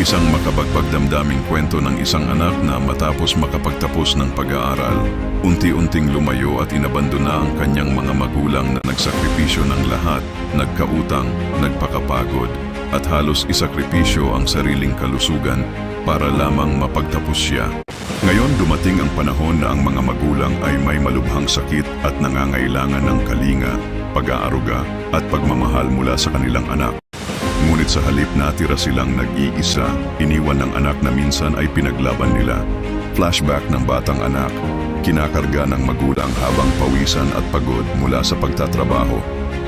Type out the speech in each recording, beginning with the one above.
Isang makabagbagdamdaming kwento ng isang anak na matapos makapagtapos ng pag-aaral, unti-unting lumayo at inabandona ang kanyang mga magulang na nagsakripisyo ng lahat, nagkautang, nagpakapagod, at halos isakripisyo ang sariling kalusugan para lamang mapagtapos siya. Ngayon dumating ang panahon na ang mga magulang ay may malubhang sakit at nangangailangan ng kalinga, pag-aaruga at pagmamahal mula sa kanilang anak. Ngunit sa halip natira silang nag-iisa, iniwan ng anak na minsan ay pinaglaban nila. Flashback ng batang anak, kinakarga ng magulang habang pawisan at pagod mula sa pagtatrabaho.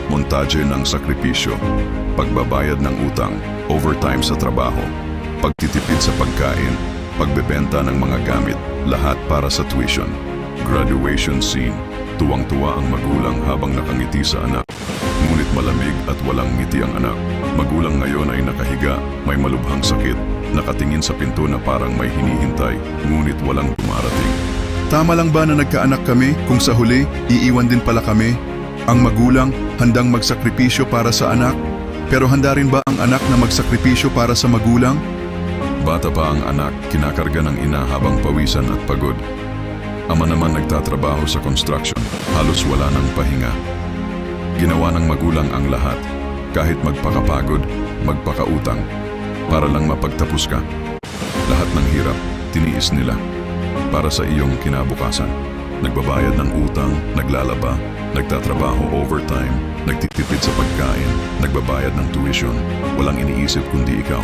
Montaje ng sakripisyo, pagbabayad ng utang, overtime sa trabaho, pagtitipid sa pagkain, pagbebenta ng mga gamit, lahat para sa tuition. Graduation scene, tuwang-tuwa ang magulang habang nakangiti sa anak. Malamig at walang ngiti ang anak. Magulang ngayon ay nakahiga, may malubhang sakit, nakatingin sa pinto na parang may hinihintay, ngunit walang dumarating. Tama lang ba na nagkaanak kami kung sa huli, iiwan din pala kami? Ang magulang handang magsakripisyo para sa anak, pero handa rin ba ang anak na magsakripisyo para sa magulang? Bata pa ang anak, kinakarga ng ina habang pawisan at pagod. Ama naman nagtatrabaho sa construction, halos wala ng pahinga. Ginawa ng magulang ang lahat, kahit magpakapagod, magpakautang, para lang mapagtapos ka. Lahat ng hirap, tiniis nila, para sa iyong kinabukasan. Nagbabayad ng utang, naglalaba, nagtatrabaho overtime, nagtitipid sa pagkain, nagbabayad ng tuition, walang iniisip kundi ikaw.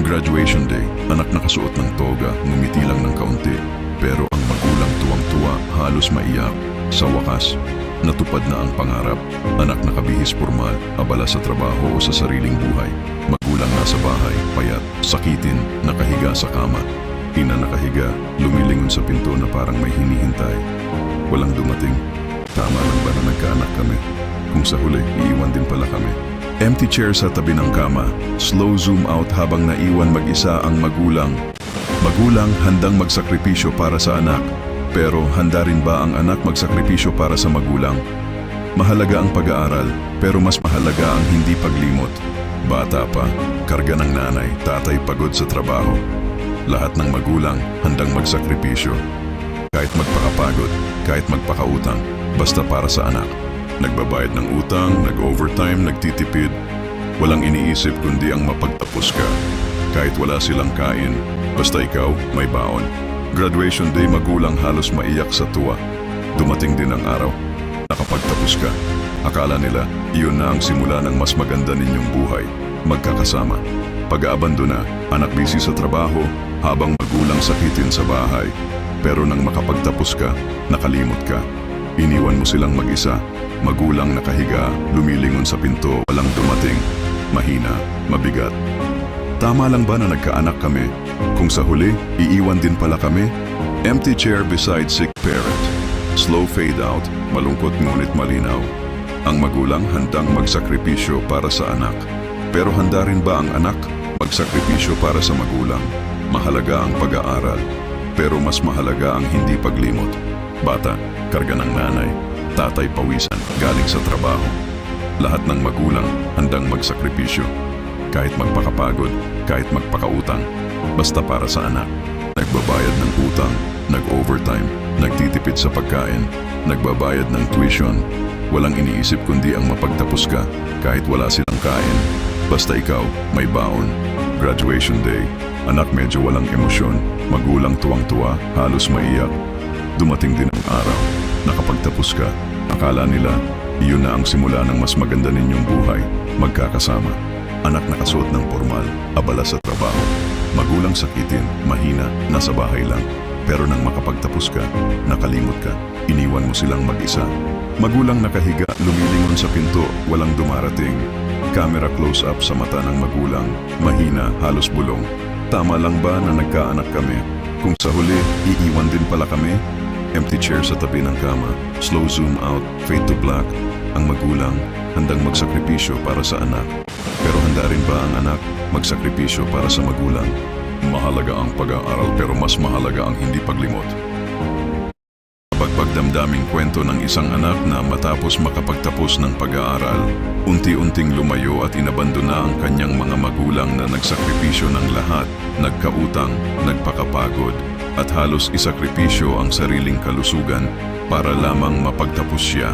Graduation day, anak nakasuot ng toga, ngumiti lang ng kaunti, pero ang magulang tuwang-tuwa, halos maiyak. Sa wakas, natupad na ang pangarap. Anak nakabihis formal, abala sa trabaho o sa sariling buhay. Magulang nasa bahay, payat, sakitin, nakahiga sa kama. Ina nakahiga, lumilingon sa pinto na parang may hinihintay. Walang dumating. Tama lang ba na nagkaanak kami? Kung sa huli, iiwan din pala kami. Empty chair sa tabi ng kama, slow zoom out habang naiwan mag-isa ang magulang. Magulang handang magsakripisyo para sa anak, pero handa rin ba ang anak magsakripisyo para sa magulang? Mahalaga ang pag-aaral, pero mas mahalaga ang hindi paglimot. Bata pa, karga ng nanay, tatay pagod sa trabaho. Lahat ng magulang handang magsakripisyo. Kahit magpakapagod, kahit magpakautang, basta para sa anak. Nagbabayad ng utang, nag-overtime, nagtitipid. Walang iniisip kundi ang mapagtapos ka. Kahit wala silang kain, basta ikaw may baon. Graduation day magulang halos maiyak sa tuwa. Dumating din ang araw. Nakapagtapos ka. Akala nila, iyon na ang simula ng mas maganda ninyong buhay. Magkakasama. Pag-aabandona, anak busy sa trabaho, habang magulang sakitin sa bahay. Pero nang makapagtapos ka, nakalimot ka. Iniwan mo silang mag-isa. Magulang nakahiga, lumilingon sa pinto, walang dumating. Mahina, mabigat. Tama lang ba na nagkaanak kami? Kung sa huli, iiwan din pala kami? Empty chair beside sick parent. Slow fade out, malungkot ngunit malinaw. Ang magulang handang magsakripisyo para sa anak. Pero handa rin ba ang anak magsakripisyo para sa magulang? Mahalaga ang pag-aaral, pero mas mahalaga ang hindi paglimot. Bata, karga ng nanay, tatay pawisan, galing sa trabaho. Lahat ng magulang handang magsakripisyo. Kahit magpakapagod, kahit magpakautang, basta para sa anak. Nagbabayad ng utang, nag-overtime, nagtitipid sa pagkain, nagbabayad ng tuition. Walang iniisip kundi ang mapagtapos ka kahit wala silang kain. Basta ikaw, may baon. Graduation day, anak medyo walang emosyon, magulang tuwang-tuwa, halos maiyak. Dumating din ang araw, nakapagtapos ka. Akala nila, iyon na ang simula ng mas maganda ninyong buhay, magkakasama. Anak nakasuot ng formal, abala sa trabaho. Magulang sakitin, mahina, nasa bahay lang. Pero nang makapagtapos ka, nakalimot ka, iniwan mo silang mag-isa. Magulang nakahiga, lumilingon sa pinto, walang dumarating. Camera close-up sa mata ng magulang, mahina, halos bulong. Tama lang ba na nagkaanak kami? Kung sa huli, iiwan din pala kami? Empty chair sa tabi ng kama, slow zoom out, fade to black. Ang magulang, handang magsakripisyo para sa anak. Handa rin ba ang anak magsakripisyo para sa magulang? Mahalaga ang pag-aaral pero mas mahalaga ang hindi paglimot. Pagpagdamdaming kwento ng isang anak na matapos makapagtapos ng pag-aaral, unti-unting lumayo at inabandona na ang kanyang mga magulang na nagsakripisyo ng lahat, nagkautang, nagpakapagod, at halos isakripisyo ang sariling kalusugan para lamang mapagtapos siya.